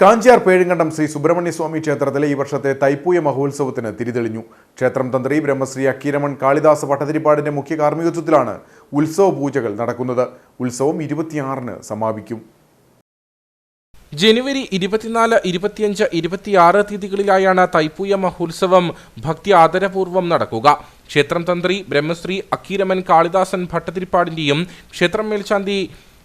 കാഞ്ചിയാർ പേഴുങ്കണ്ടം ശ്രീ സുബ്രഹ്മണ്യ സ്വാമി ക്ഷേത്രത്തിലെ ഈ വർഷത്തെ തൈപ്പൂയ മഹോത്സവത്തിന് തിരിതെളിഞ്ഞു. ക്ഷേത്രം തന്ത്രി ബ്രഹ്മശ്രീ അക്കീരമൺ കാളിദാസ ഭട്ടതിരിപ്പാടിന്റെ മുഖ്യ കാർമ്മികത്വത്തിലാണ് ഉത്സവ പൂജകൾ നടക്കുന്നത്. ഉത്സവം ഇരുപത്തിയാറിന് സമാപിക്കും. ജനുവരി ഇരുപത്തിനാല് ഇരുപത്തിയഞ്ച് ഇരുപത്തിയാറ് തീയതികളിലായാണ് തൈപ്പൂയ മഹോത്സവം ഭക്തി ആദരപൂർവം നടക്കുക. ക്ഷേത്രം തന്ത്രി ബ്രഹ്മശ്രീ അക്കീരമൻ കാളിദാസൻ ഭട്ടതിരിപ്പാടിന്റെയും ക്ഷേത്രം മേൽശാന്തി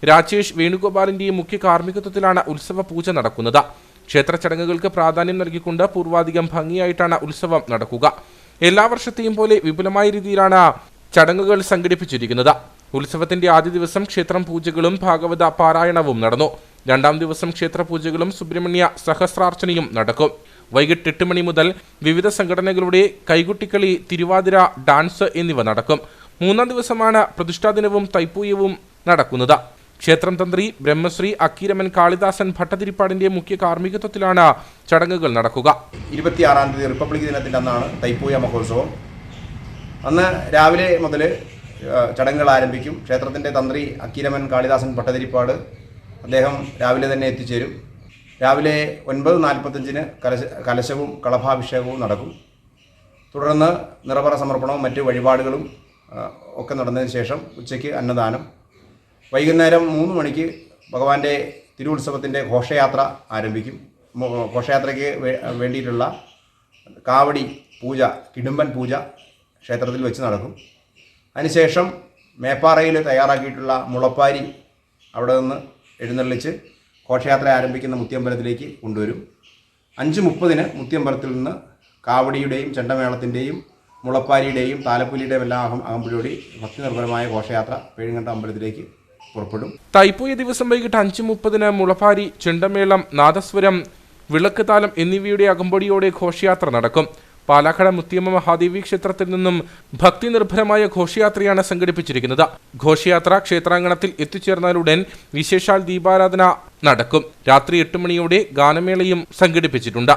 രാജേഷ് വേണുഗോപാലിന്റെയും മുഖ്യ കാർമ്മികത്വത്തിലാണ് ഉത്സവ പൂജ നടക്കുന്നത്. ക്ഷേത്ര ചടങ്ങുകൾക്ക് പ്രാധാന്യം നൽകിക്കൊണ്ട് പൂർവാധികം ഭംഗിയായിട്ടാണ് ഉത്സവം നടക്കുക. എല്ലാ വർഷത്തെയും പോലെ വിപുലമായ രീതിയിലാണ് ചടങ്ങുകൾ സംഘടിപ്പിച്ചിരിക്കുന്നത്. ഉത്സവത്തിന്റെ ആദ്യ ദിവസം ക്ഷേത്രം പൂജകളും ഭാഗവത പാരായണവും നടന്നു. രണ്ടാം ദിവസം ക്ഷേത്ര പൂജകളും സുബ്രഹ്മണ്യ സഹസ്രാർച്ചനയും നടക്കും. വൈകിട്ട് എട്ട് മണി മുതൽ വിവിധ സംഘടനകളുടെ കൈകുട്ടിക്കളി തിരുവാതിര ഡാൻസ് എന്നിവ നടക്കും. മൂന്നാം ദിവസമാണ് പ്രതിഷ്ഠാ ദിനവും തൈപ്പൂയവും നടക്കുന്നത്. ക്ഷേത്രം തന്ത്രി ബ്രഹ്മശ്രീ അക്കീരമൻ കാളിദാസൻ ഭട്ടതിരിപ്പാടിന്റെ മുഖ്യ കാർമ്മികത്വത്തിലാണ് ചടങ്ങുകൾ നടക്കുക. ഇരുപത്തിയാറാം തീയതി റിപ്പബ്ലിക് ദിനത്തിന്റെ അന്നാണ് തൈപ്പൂയ മഹോത്സവം. അന്ന് രാവിലെ മുതൽ ചടങ്ങുകൾ ആരംഭിക്കും. ക്ഷേത്രത്തിന്റെ തന്ത്രി അക്കീരമൻ കാളിദാസൻ ഭട്ടതിരിപ്പാട് അദ്ദേഹം രാവിലെ തന്നെ എത്തിച്ചേരും. രാവിലെ ഒൻപത് നാൽപ്പത്തഞ്ചിന് കലശ കലശവും കളഭാഭിഷേകവും നടക്കും. തുടർന്ന് നിറപറ സമർപ്പണവും മറ്റ് വഴിപാടുകളും ഒക്കെ നടന്നതിന് ശേഷം ഉച്ചയ്ക്ക് അന്നദാനം. വൈകുന്നേരം മൂന്ന് മണിക്ക് ഭഗവാന്റെ തിരുവുത്സവത്തിന്റെ ഘോഷയാത്ര ആരംഭിക്കും. ഘോഷയാത്രയ്ക്ക് വേണ്ടിയിട്ടുള്ള കാവടി പൂജ കിടുമ്പൻ പൂജ ക്ഷേത്രത്തിൽ വെച്ച് നടക്കും. അതിനുശേഷം മേപ്പാറയിൽ തയ്യാറാക്കിയിട്ടുള്ള മുളപ്പാരി അവിടെ നിന്ന് എഴുന്നള്ളിച്ച് ഘോഷയാത്ര ആരംഭിക്കുന്ന മുത്തിയമ്പലത്തിലേക്ക് കൊണ്ടുവരും. അഞ്ച് മുപ്പതിന് മുത്തിയമ്പലത്തിൽ നിന്ന് കാവടിയുടെയും ചെണ്ടമേളത്തിന്റെയും മുളപ്പാരിയുടെയും താലപ്പൊലിയുടെയും എല്ലാം അകം അകമ്പടിയോടി ഭക്തി നിർഭരമായ ഘോഷയാത്ര പേഴുങ്കണ്ട അമ്പലത്തിലേക്ക് പുറപ്പെടും. തൈപ്പൂയ ദിവസം വൈകിട്ട് അഞ്ച് മുപ്പതിന് മുളഭാരി ചെണ്ടമേളം നാദസ്വരം വിളക്ക് താലം എന്നിവയുടെ അകമ്പടിയോടെ ഘോഷയാത്ര നടക്കും. പാലാക്കട മുത്തിയമ്മ മഹാദേവി ക്ഷേത്രത്തിൽ നിന്നും ഭക്തി നിർഭരമായ ഘോഷയാത്രയാണ് സംഘടിപ്പിച്ചിരിക്കുന്നത്. ഘോഷയാത്ര ക്ഷേത്രാങ്കണത്തിൽ എത്തിച്ചേർന്നാലുടൻ വിശേഷാൽ ദീപാരാധന നടക്കും. രാത്രി എട്ട് മണിയോടെ ഗാനമേളയും സംഘടിപ്പിച്ചിട്ടുണ്ട്.